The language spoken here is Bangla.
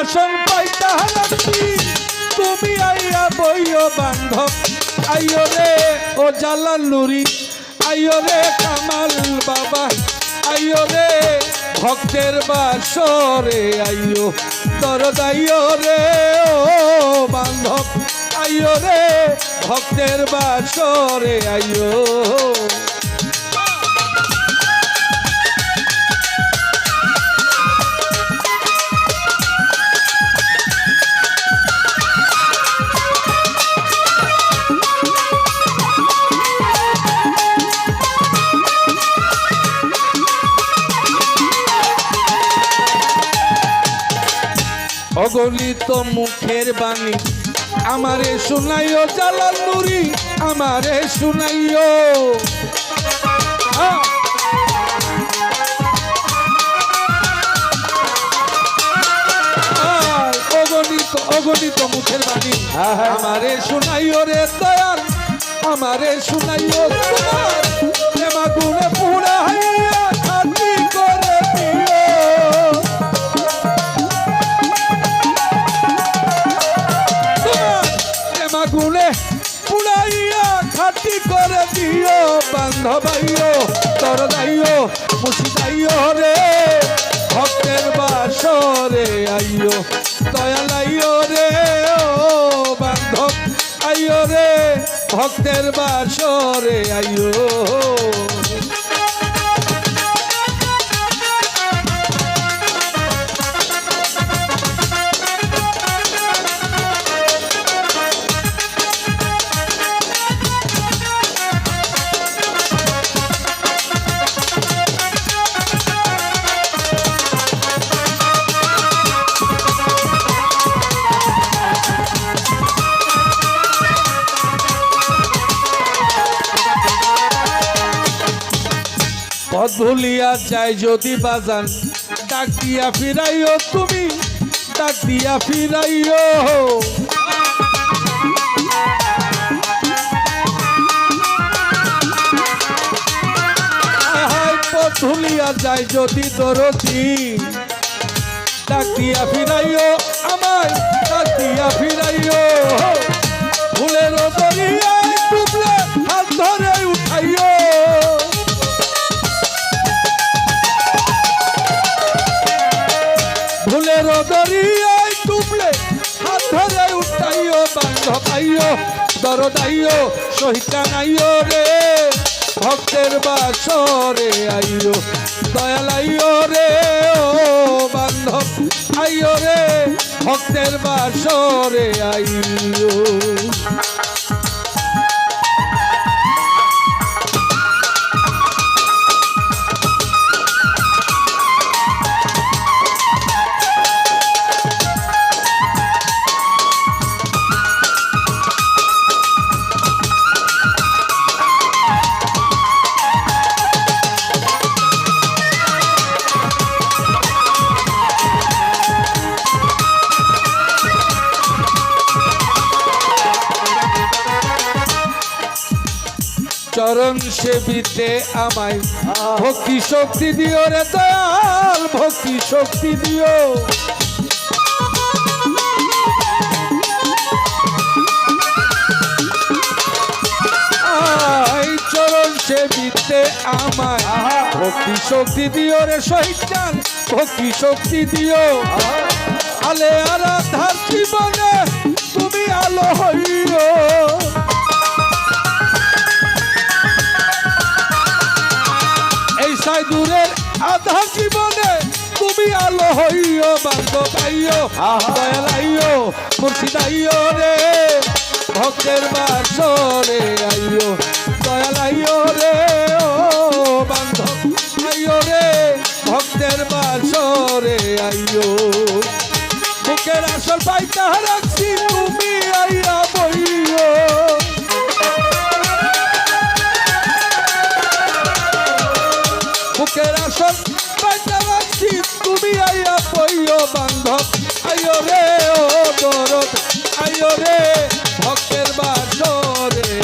আসন পাইতা হারাচ্ছি। তুমি আইয়া বইও বান্ধব। আইয় রে, ও জালালুরি আইয় রে, কামাল বাবা। আইয় রে, ভক্তের বাসরে আইও। দাইয় রে, ও বান্ধব। আইয় রে, ভক্তের বাসরে আইয় অগণিত মুখের বাণী। আমারে শুনাইও জালাল নুরি আমারে শুনাইও! আর অগণিত অগণিত মুখের বাণী। আমারে শুনাইও রে দয়াল আমারে শুনাইও তোমার প্রেমা পুড়াইয়া খাটি করে দিও, বান্ধবাইও তর দাইও মুসি দাইও রে। ভক্তের বাসরে আইও, দয়ালাইও রে, ও বান্ধব, আইও রে। ভক্তের বাসরে আইও। পথ ভুলিয়া যায় যদি বাজান ডাক দিয়া ফিরাইও তুমি ডাক দিয়া ফিরাইও। পথ ভুলিয়া যায় যদি দরদি ডাক দিয়া ফিরাইও আমায় ডাক দিয়া ফিরাইও। ফুলের হাত ধরে পাইও দরদাইও সহিতা নাইও রে। ভক্তের বাসরে আইও, দয়ালাইও রে। ও বান্ধব, আইও রে, ভক্তের বাসরে আইও। চরণ সেবিতে আমায়। ভক্তি শক্তি দিও রে দয়াল, ভক্তি শক্তি দিও। চরণ সেবিতে আমায়। ভক্তি শক্তি দিও রে শহীদান ভক্তি শক্তি দিও। আলে সাই দূরের আধা জীবনে তুমি আলো হইও বান্ধ পাইও দয়ালাইও মুর্শিদাইও রে ভক্তের বাসরে আইও দয়ালাইও রে ও বান্ধব আইও রে ভক্তের বাসরে আইও। বুকের আসল পাইতা রাখছি তুমি আইয়া বান্ধবের আসন পাইতা রাখছি তুমি আইয়া পইও বান্ধব। আইও রে, ও দরদ আইও রে, ভক্তের বাসরে।